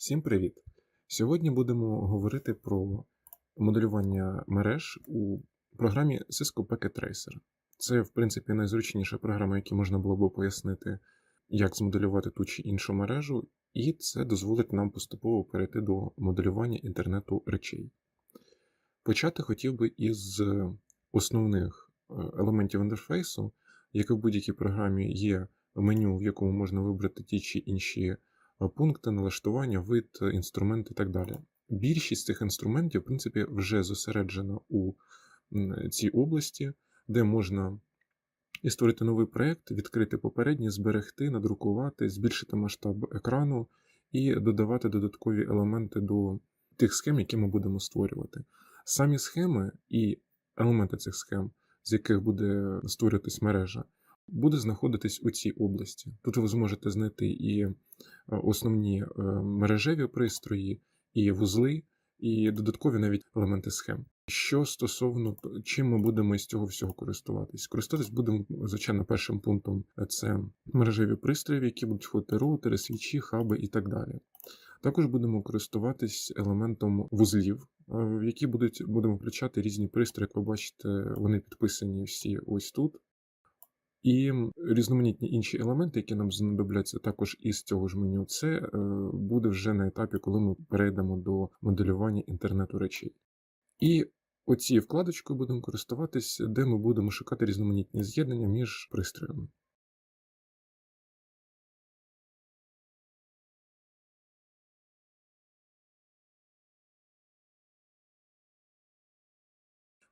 Всім привіт! Сьогодні будемо говорити про моделювання мереж у програмі Cisco Packet Tracer. Це, в принципі, найзручніша програма, яку можна було б пояснити, як змоделювати ту чи іншу мережу, і це дозволить нам поступово перейти до моделювання інтернету речей. Почати хотів би із основних е, елементів інтерфейсу, як і в будь-якій програмі є меню, в якому можна вибрати ті чи інші пункти, налаштування, вид, е, інструмент і так далі. Більшість цих інструментів, в принципі, вже зосереджена у цій області, де можна і створити новий проєкт, відкрити попередній, зберегти, надрукувати, збільшити масштаб екрану і додавати додаткові елементи до тих схем, які ми будемо створювати. Самі схеми і елементи цих схем, з яких буде створюватись мережа, буде знаходитись у цій області. Тут ви зможете знайти і е, основні е, мережеві пристрої, і вузли, і додаткові навіть елементи схем. Що стосовно чим ми будемо із цього всього користуватись? Користуватись будемо, звичайно, першим пунктом е, це мережеві пристрої, які будуть входити роутери, свічі, хаби і так далі. Також будемо користуватись елементом вузлів, в які будуть, будемо включати різні пристрої. Як ви бачите, вони підписані всі ось тут. І різноманітні інші елементи, які нам знадобляться також із цього ж меню, це е, буде вже на етапі, коли ми перейдемо до моделювання інтернету речей. І оцією вкладочкою будемо користуватись, де ми будемо шукати різноманітні з'єднання між пристроями.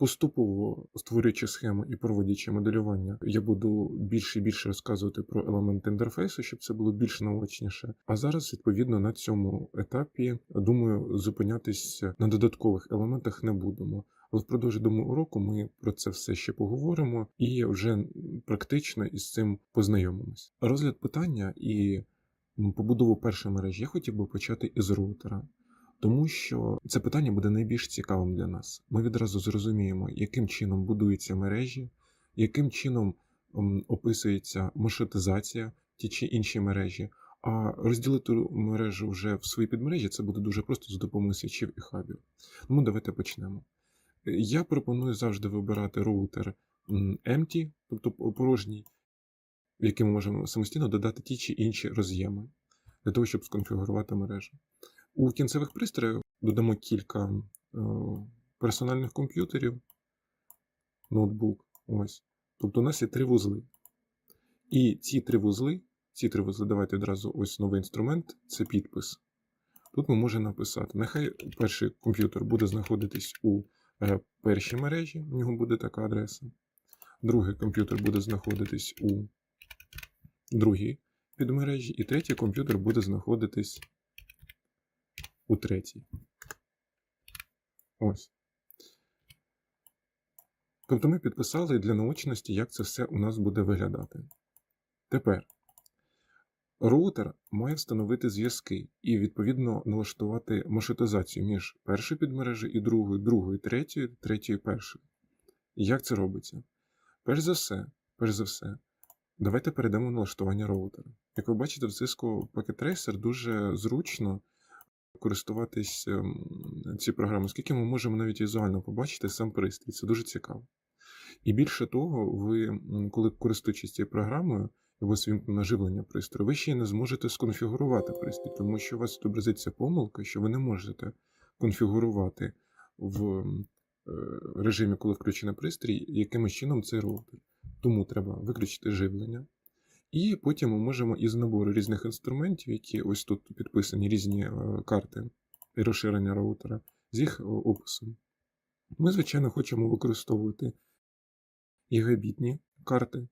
Поступово створюючи схему і проводячи моделювання, я буду більше і більше розказувати про елементи інтерфейсу, щоб це було більш наочніше. А зараз, відповідно, на цьому етапі, думаю, зупинятися на додаткових елементах не будемо. Але впродовж думаю, уроку ми про це все ще поговоримо і вже практично із цим познайомимось. Розгляд питання і побудову першої мережі я хотів би почати із роутера. Тому що це питання буде найбільш цікавим для нас. Ми відразу зрозуміємо, яким чином будуються мережі, яким чином описується маршрутизація ті чи інші мережі. А розділити мережу вже в свої підмережі це буде дуже просто за допомогою свічів і хабів. Тому давайте почнемо. Я пропоную завжди вибирати роутер empty, тобто порожній, в який ми можемо самостійно додати ті чи інші роз'єми для того, щоб сконфігурувати мережу. У кінцевих пристроїв додамо кілька е, персональних комп'ютерів, ноутбук. Ось. Тобто у нас є три вузли. І ці три вузли, ці три вузли, давайте одразу ось новий інструмент це підпис. Тут ми можемо написати. Нехай перший комп'ютер буде знаходитись у е, першій мережі, у нього буде така адреса. Другий комп'ютер буде знаходитись у другій підмережі, і третій комп'ютер буде знаходитись у третій. Ось. Тобто ми підписали для наочності, як це все у нас буде виглядати. Тепер роутер має встановити зв'язки і, відповідно, налаштувати маршрутизацію між першою підмережею і другою, другою, третьою, третьою, першою. Як це робиться? Перш за все, перш за все, давайте перейдемо в налаштування роутера. Як ви бачите, в Cisco Packet Tracer дуже зручно користуватись ем, цією програмою, оскільки ми можемо навіть візуально побачити сам пристрій. Це дуже цікаво. І більше того, ви, коли користуючись цією програмою, і у вас вімкнено живлення пристрою, ви ще й не зможете сконфігурувати пристрій, тому що у вас відобразиться помилка, що ви не можете конфігурувати в е, режимі, коли включений пристрій, якимось чином цей роутер. Тому треба виключити живлення. І потім ми можемо із набору різних інструментів, які ось тут підписані різні е, карти і розширення роутера, з їх е, описом. Ми, звичайно, хочемо використовувати гігабітні карти,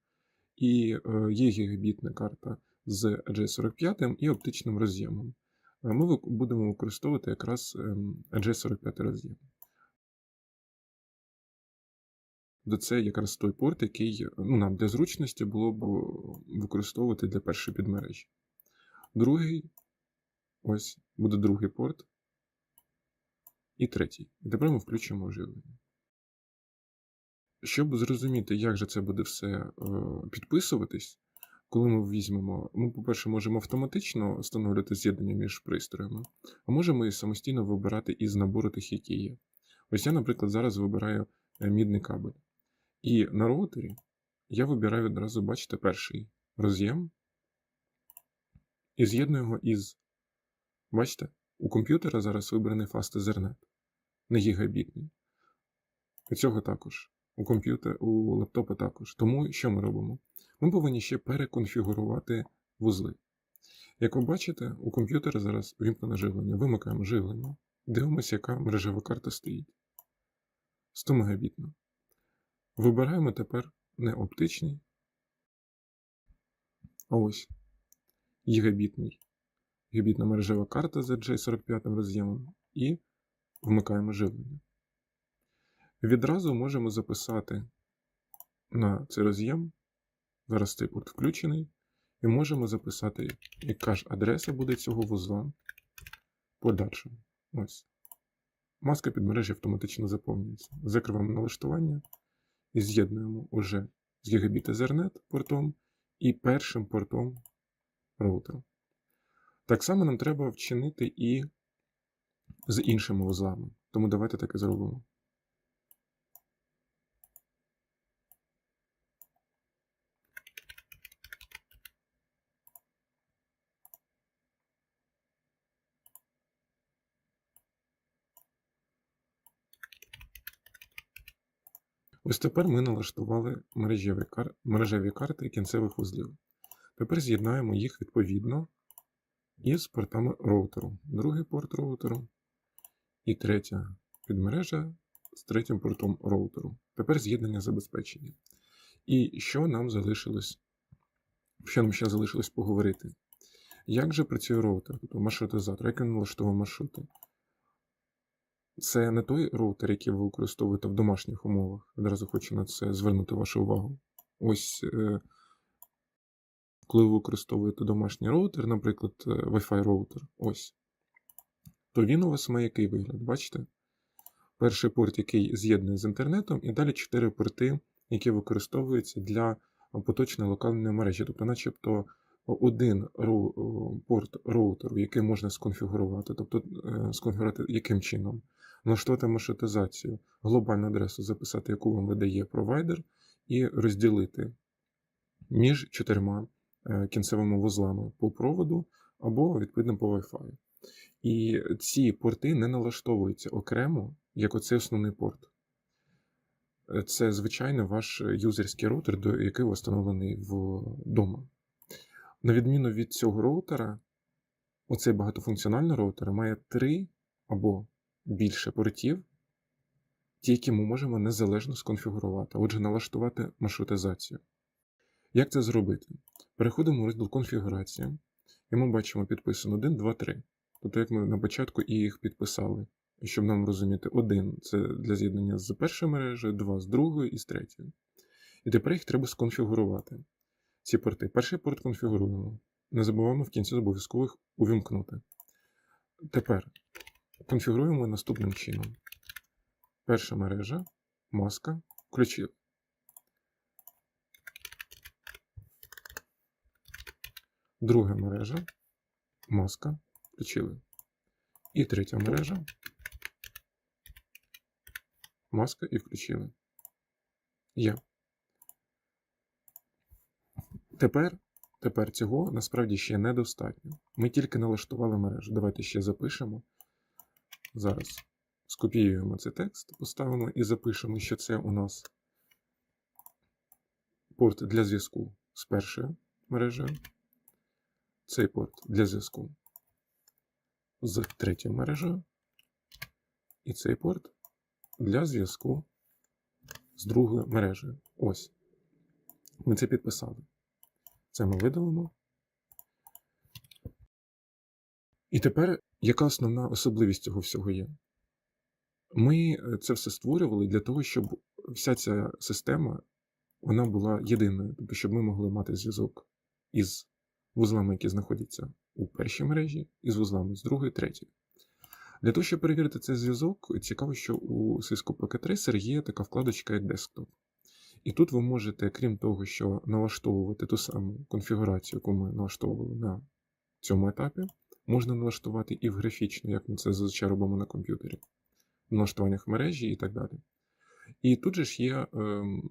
і е, є гігабітна карта з RJ45 і оптичним роз'ємом. Ми будемо використовувати якраз ем, RJ45 роз'єм. Тобто Це якраз той порт, який ну, нам для зручності було б е, використовувати для першої підмережі. Другий, ось буде другий порт. І третій. І тепер ми включимо живлення. Щоб зрозуміти, як же це буде все е, підписуватись, коли ми візьмемо, ми, по-перше, можемо автоматично встановлювати з'єднання між пристроями, а можемо і самостійно вибирати із набору тих, які є. Ось я, наприклад, зараз вибираю е, мідний кабель. І на роутері я вибираю відразу, бачите, перший роз'єм і з'єдную його із. Бачите, у комп'ютера зараз вибраний Fast Ethernet, не гігабітний. У цього також. У комп'ютера, у лаптопа також. Тому що ми робимо? Ми повинні ще переконфігурувати вузли. Як ви бачите, у комп'ютера зараз вімкнене живлення. Вимикаємо живлення, дивимося, яка мережева карта стоїть. 100 Мбітна. Вибираємо тепер не оптичний, а ось гігабітний. Гігабітна мережева карта з RJ45 роз'ємом і вмикаємо живлення. Відразу можемо записати на цей роз'єм. Зараз цей порт включений. І можемо записати, яка ж адреса буде цього вузла подальшому. Ось. Маска підмережі автоматично заповнюється. Закриваємо налаштування і з'єднуємо уже з Gigabit Ethernet портом і першим портом роутера. Так само нам треба вчинити і з іншими вузлами. Тому давайте так і зробимо. Ось тепер ми налаштували мережеві, кар... мережеві карти кінцевих вузлів. Тепер з'єднаємо їх відповідно із портами роутеру. Другий порт роутеру і третя підмережа з третім портом роутеру. Тепер з'єднання забезпечення. І що нам залишилось? Що нам ще залишилось поговорити? Як же працює роутер, тобто маршрутизатор, як він налаштовує маршрути? Це не той роутер, який ви використовуєте в домашніх умовах. Одразу хочу на це звернути вашу увагу. Ось, е, коли ви використовуєте домашній роутер, наприклад, е, Wi-Fi роутер, ось, то він у вас має який вигляд, бачите? Перший порт, який з'єднує з інтернетом, і далі чотири порти, які використовуються для поточної локальної мережі. Тобто, начебто, один порт роутеру, який можна сконфігурувати, тобто е, сконфігурувати яким чином? Налаштувати маршрутизацію, глобальну адресу записати, яку вам видає провайдер, і розділити між чотирма е, кінцевими вузлами по проводу або відповідно по Wi-Fi. І ці порти не налаштовуються окремо, як оцей основний порт. Е, це, звичайно, ваш юзерський роутер, який встановлений вдома. На відміну від цього роутера, оцей багатофункціональний роутер має три або більше портів, ті, які ми можемо незалежно сконфігурувати, отже, налаштувати маршрутизацію. Як це зробити? Переходимо в розділ конфігурація, і ми бачимо підписано 1, 2, 3. Тобто, як ми на початку і їх підписали. Щоб нам розуміти, 1 це для з'єднання з першою мережею, 2 з другою і з третьою. І тепер їх треба сконфігурувати. Ці порти. Перший порт конфігуруємо. Не забуваємо в кінці обов'язково їх увімкнути. Тепер конфігуруємо наступним чином. Перша мережа, маска, включили. Друга мережа, маска, включили. І третя мережа, маска і включили. Є. Тепер тепер цього насправді ще недостатньо. Ми тільки налаштували мережу. Давайте ще запишемо. Зараз скопіюємо цей текст, поставимо і запишемо, що це у нас порт для зв'язку з першою мережею. Цей порт для зв'язку з третьою мережею. І цей порт для зв'язку з другою мережею. Ось. Ми це підписали. Це ми видалимо. І тепер яка основна особливість цього всього є? Ми е, це все створювали для того, щоб вся ця система вона була єдиною, тобто, щоб ми могли мати зв'язок із вузлами, які знаходяться у першій мережі, і з вузлами з другої, третьої. Для того, щоб перевірити цей зв'язок, цікаво, що у Cisco Packet Tracer є така вкладочка як Desktop. І тут ви можете, крім того, що налаштовувати ту саму конфігурацію, яку ми налаштовували на цьому етапі, можна налаштувати і в графічно, як ми це зазвичай робимо на комп'ютері, в налаштуваннях мережі і так далі. І тут же ж є ем,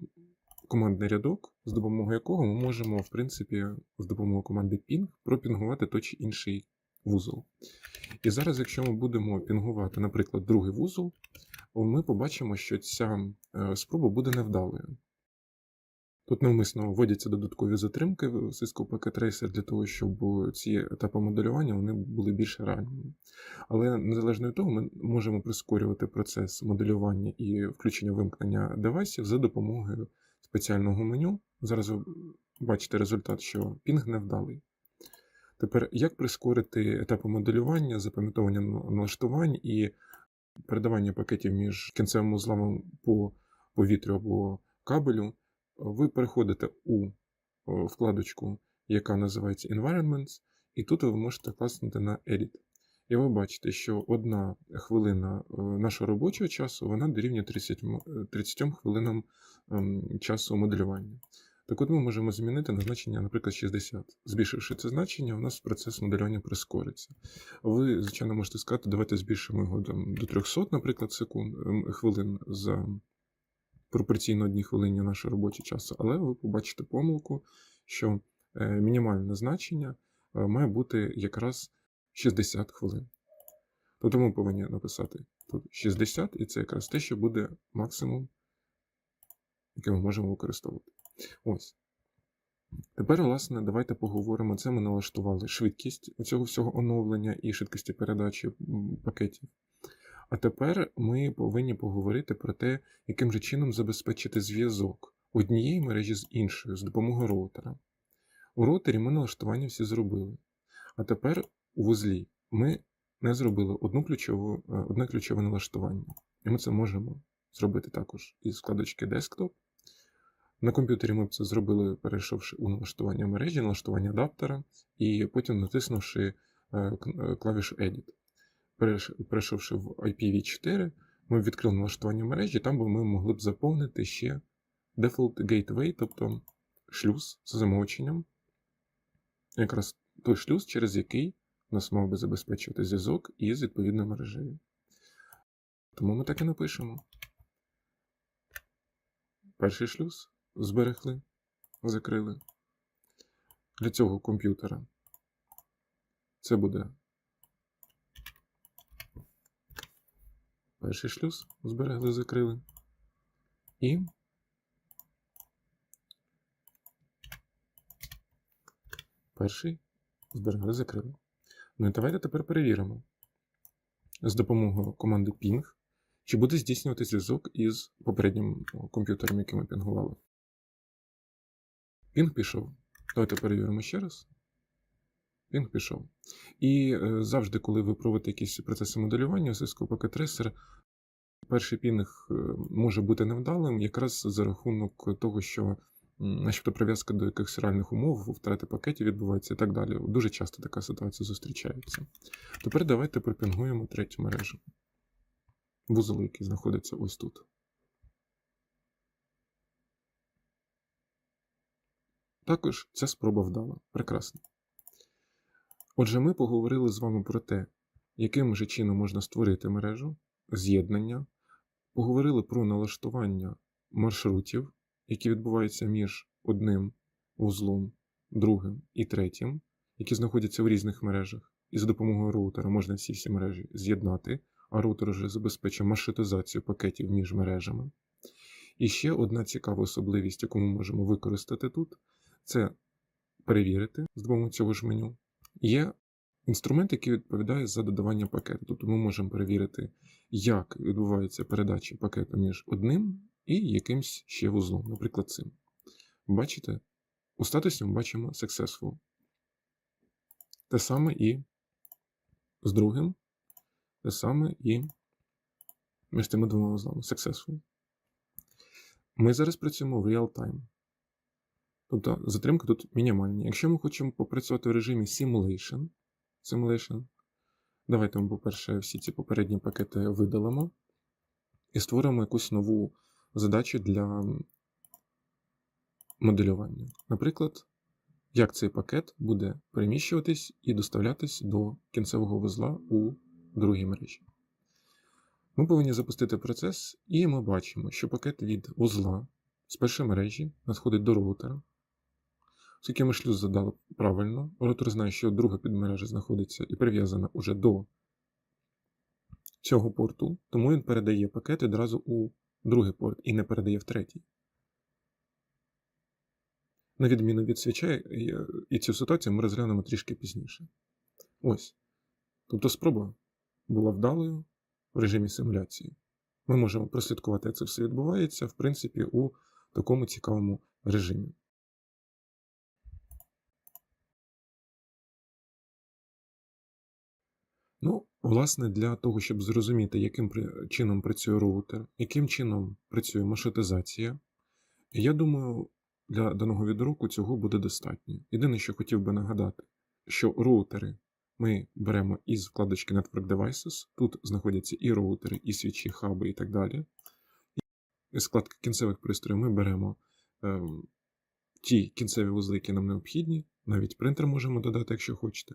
командний рядок, з допомогою якого ми можемо, в принципі, з допомогою команди ping пропінгувати той чи інший вузол. І зараз, якщо ми будемо пінгувати, наприклад, другий вузол, ми побачимо, що ця е, спроба буде невдалою. Тут навмисно вводяться додаткові затримки в Cisco Packet Tracer для того, щоб ці етапи моделювання вони були більш реальними. Але незалежно від того, ми можемо прискорювати процес моделювання і включення вимкнення девайсів за допомогою спеціального меню. Зараз ви бачите результат, що пінг невдалий. Тепер, як прискорити етапи моделювання, запам'ятовування налаштувань і передавання пакетів між кінцевим узлами по повітрю або кабелю, ви переходите у вкладочку, яка називається Environments, і тут ви можете класнути на Edit. І ви бачите, що одна хвилина е, нашого робочого часу вона дорівнює 30, м- е, 30 хвилинам ем, часу моделювання. Так от ми можемо змінити на значення, наприклад, 60. Збільшивши це значення, у нас процес моделювання прискориться. Ви, звичайно, можете сказати, давайте збільшимо його до 300, наприклад, секунд, ем, хвилин за пропорційно одній хвилині нашого робочого часу, але ви побачите помилку, що е, мінімальне значення е, має бути якраз 60 хвилин. Тобто ми повинні написати тут 60, і це якраз те, що буде максимум, який ми можемо використовувати. Ось. Тепер, власне, давайте поговоримо. Це ми налаштували швидкість цього всього оновлення і швидкості передачі пакетів. А тепер ми повинні поговорити про те, яким же чином забезпечити зв'язок однієї мережі з іншою з допомогою роутера. У роутері ми налаштування всі зробили. А тепер у вузлі ми не зробили одну ключову, е, одне ключове налаштування. І ми це можемо зробити також із вкладочки Desktop. На комп'ютері ми б це зробили, перейшовши у налаштування мережі, налаштування адаптера, і потім натиснувши е, е, клавішу Edit. Перейш- Перейшовши в IPv4, ми відкрили налаштування мережі, там би ми могли б заповнити ще Default Gateway, тобто шлюз з замовченням. Якраз той шлюз, через який нас мав би забезпечувати зв'язок із відповідною мережею. Тому ми так і напишемо. Перший шлюз зберегли, закрили. Для цього комп'ютера це буде перший шлюз зберегли, закрили. І перший зберегли, закрили. Ну і давайте тепер перевіримо з допомогою команди ping, чи буде здійснювати зв'язок із попереднім комп'ютером, який ми пінгували. Пінг пішов. Давайте перевіримо ще раз. Пінг пішов. І е, завжди, коли ви проводите якісь процеси моделювання у Cisco Packet Tracer, перший пінг е, може бути невдалим, якраз за рахунок того, що начебто прив'язка до якихось реальних умов, втрати пакетів відбувається і так далі. Дуже часто така ситуація зустрічається. Тепер давайте пропінгуємо третю мережу. Вузол, який знаходиться ось тут. Також ця спроба вдала. Прекрасно. Отже, ми поговорили з вами про те, яким же чином можна створити мережу, з'єднання, поговорили про налаштування маршрутів, які відбуваються між одним вузлом, другим і третім, які знаходяться в різних мережах. І за допомогою роутера можна ці всі мережі з'єднати, а роутер вже забезпечує маршрутизацію пакетів між мережами. І ще одна цікава особливість, яку ми можемо використати тут, це перевірити з допомогою цього ж меню. Є інструмент, який відповідає за додавання пакету. Тобто ми можемо перевірити, як відбувається передача пакету між одним і якимсь ще вузлом, наприклад, цим. Бачите? У статусі ми бачимо successful. Те саме і з другим, те саме і між цими двома вузлами successful. Ми зараз працюємо в real time. Тобто затримки тут мінімальні. Якщо ми хочемо попрацювати в режимі Simulation, simulation давайте ми, по-перше, всі ці попередні пакети видалимо і створимо якусь нову задачу для моделювання. Наприклад, як цей пакет буде переміщуватись і доставлятись до кінцевого вузла у другій мережі. Ми повинні запустити процес, і ми бачимо, що пакет від вузла з першої мережі надходить до роутера. Оскільки ми шлюз задали правильно, роутер знає, що друга підмережа знаходиться і прив'язана уже до цього порту, тому він передає пакет відразу у другий порт і не передає в третій. На відміну від свіча, і- і цю ситуацію ми розглянемо трішки пізніше. Ось. Тобто спроба була вдалою в режимі симуляції. Ми можемо прослідкувати, як це все відбувається, в принципі, у такому цікавому режимі. Ну, власне, для того, щоб зрозуміти, яким чином працює роутер, яким чином працює маршрутизація, я думаю, для даного відроку цього буде достатньо. Єдине, що хотів би нагадати, що роутери ми беремо із вкладочки Network Devices. Тут знаходяться і роутери, і свічі, хаби і так далі. Із вкладки кінцевих пристроїв ми беремо ем, ті кінцеві вузли, які нам необхідні. Навіть принтер можемо додати, якщо хочете.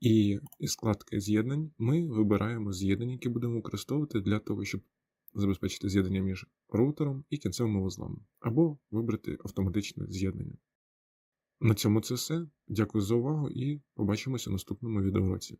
І із складки з'єднань ми вибираємо з'єднання, які будемо використовувати для того, щоб забезпечити з'єднання між роутером і кінцевими вузлами, або вибрати автоматичне з'єднання. На цьому це все. Дякую за увагу і побачимося в наступному відеоуроці.